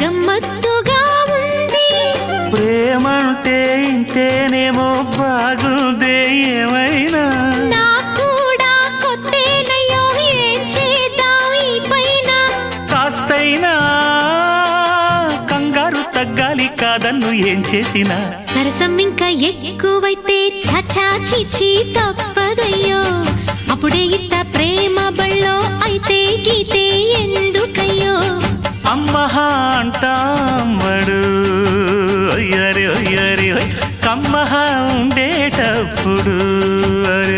గమ్మత్తుగా ఉంది. ప్రేమంటే ఇంతేనేమో బాగుందే ఏమైనా? కాస్తైనా కంగారు తగ్గాలి కాదన్ను ఏం చేసినా. సరసం ఇంకా ఎక్కువైతే చచా చిచి తప్పదే. అయ్యరి కమ్మహ ఉండేటప్పుడు. అరి